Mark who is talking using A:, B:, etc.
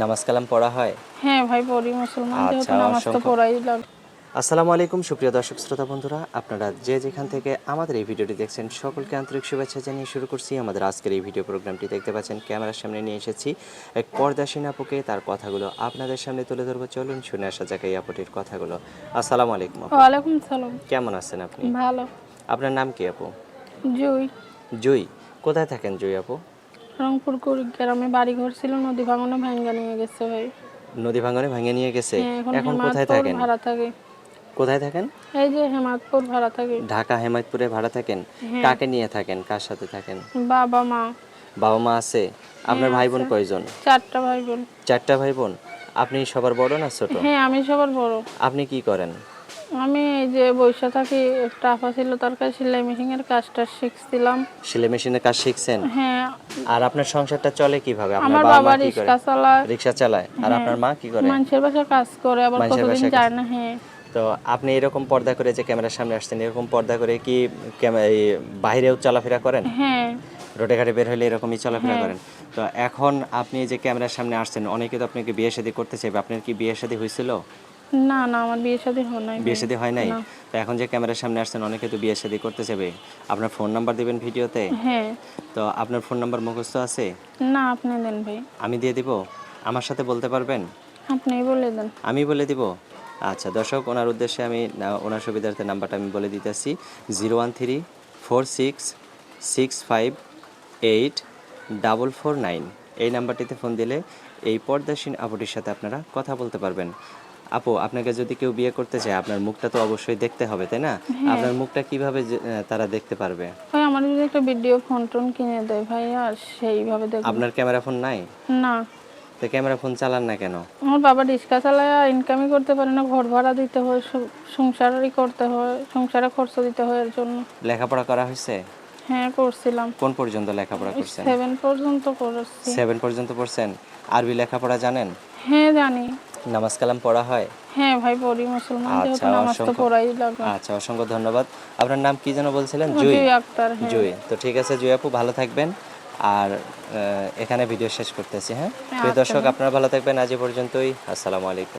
A: নামাজ কালাম পড়া হয়?
B: হ্যাঁ ভাই পড়ি মুসলমান যেহেতু
A: আচ্ছা,
B: নামাজ তো পড়াই লাগে।
A: আসসালামু আলাইকুম সুপ্রিয় দর্শক শ্রোতা বন্ধুরা। আপনারা যে যেখান থেকে আমাদের এই ভিডিওটি দেখছেন সকলকে আন্তরিক শুভেচ্ছা জানিয়ে শুরু করছি। আমাদের আজকের এই ভিডিও প্রোগ্রামটি দেখতে পাচ্ছেন ক্যামেরার সামনে নিয়ে এসেছি এক পর্দাসীন আপুকে। তার কথাগুলো আপনাদের সামনে তুলে ধরবো। চলুন শুনে আসা যাক এই আপুটির কথাগুলো। আসসালামু আলাইকুম
B: ওয়ালাইকুম সালাম।
A: কেমন আছেন আপনি?
B: ভালো।
A: আপনার নাম কি আপু?
B: জুই।
A: জুই। কোথায় থাকেন জুই আপু?
B: রংপুর গ্রামে বাড়ি ঘর ছিল নদী ভাঙনে ভাঙ্গা নিয়ে গেছে ভাই।
A: নদী ভাঙনে ভেঙে নিয়ে গেছে?
B: হ্যাঁ, এখন
A: কোথায় থাকেন?
B: ভাড়া থাকে।
A: কোথায় থাকেন?
B: এই যে হেমাদপুর ভাড়া থাকে।
A: ঢাকা হেমায়তপুরে ভাড়া থাকেন?
B: হ্যাঁ।
A: কাকে নিয়ে থাকেন? কার সাথে থাকেন?
B: বাবা মা।
A: বাবা মা আছে? আপনার
B: হ্যাঁ,
A: ভাই বোন কয়জন?
B: চারটা ভাই বোন
A: চারটা ভাই বোন আপনি সবার বড় না ছোট?
B: হ্যাঁ আমি সবার বড়।
A: আপনি কি করেন?
B: আমি এই যে বৈশা থাকি একটা আপা ছিল তার কাছে সেলাই মেশিনের কাজটা শিখছিলাম।
A: সেলাই মেশিনের কাজ শিখছেন?
B: হ্যাঁ।
A: আর আপনার সংসারটা চলে কীভাবে? আপনার
B: আমার
A: বাবা
B: রিক্সা চালায়।
A: রিক্সা চালায়। আর আপনার মা কি করে?
B: মানুষের বাসায় কাজ করে আবার কতদিন যায় না হ্যাঁ।
A: তো আপনি এরকম পর্দা করে যে ক্যামেরার সামনে আসছেন এরকম পর্দা করে কি এই বাইরেও চলাফেরা করেন?
B: হ্যাঁ।
A: রোডে ঘাটে বের হলে এরকমই চলাফেরা করেন। তো এখন আপনি যে ক্যামেরার সামনে আসছেন অনেকে তো আপনাকে বিয়ে শাদী করতে চাইবে। আপনার কি বিয়ে শাদী হয়েছিল?
B: না না আমার বিয়ে শাদী হয় নাই
A: বিয়ে শাদী হয় নাই? তো এখন যে ক্যামেরার সামনে আসছেন অনেকে তো বিয়ে শাদী করতে চাইবে আপনার ফোন নাম্বার দিবেন ভিডিওতে?
B: হ্যাঁ।
A: তো আপনার ফোন নাম্বার মুখস্থ আছে?
B: না আপনি দেন ভাই।
A: আমি দিয়ে দিব। আমার সাথে বলতে পারবেন?
B: আপনিই বলে দেন।
A: আমি বলে দিব? আচ্ছা দর্শক ওনার উদ্দেশ্যে আমি ওনার সুবিধার্থে নাম্বারটা আমি বলে দিতেছি। Zero one three four six six five eight double four nine. এই নাম্বারটিতে ফোন দিলে এই পর্দাসীন আপুটির সাথে আপনারা কথা বলতে পারবেন। আপু আপনাকে যদি কেউ বিয়ে করতে চায় আপনার মুখটা তো অবশ্যই দেখতে হবে তাই না? আপনার মুখটা কীভাবে তারা দেখতে পারবে?
B: ভাই আমার যদি একটা ভিডিও ফোন টোন কিনে দেয় ভাই আর সেইভাবে দেখ
A: আপনার ক্যামেরা ফোন নাই?
B: না।
A: তো ক্যামেরা ফোন চালান না কেন?
B: আমার বাবা রিক্সা চালায় ইনকামই করতে পারে না ঘর ভাড়া দিতে হয় সংসারই করতে হয় সংসারে খরচ দিতে হয় এর জন্য।
A: লেখাপড়া করা হয়েছে?
B: হ্যাঁ করছিলাম।
A: কোন পর্যন্ত লেখাপড়া করছেন?
B: সেভেন পর্যন্ত করেছি
A: সেভেন পর্যন্ত পড়ছেন? আরবি লেখাপড়া জানেন?
B: হ্যাঁ জানি।
A: নামাজ কালাম পড়া হয়?
B: হ্যাঁ ভাই পড়ি মুসলমান যেহেতু
A: আচ্ছা,
B: নামাজ তো
A: অসংখ্য-
B: পড়াই লাগে।
A: আচ্ছা অসংখ্য ধন্যবাদ। আপনার নাম কি যেন বলছিলেন? জুই?
B: আক্তার হ্যাঁ।
A: জুই। তো ঠিক আছে জুই আপু ভালো থাকবেন। আর এখানে ভিডিও শেষ করতেছি হ্যাঁ? প্রিয় দর্শক আপনারা ভালো থাকবেন। আজ পর্যন্তই। আসসালামু আলাইকুম।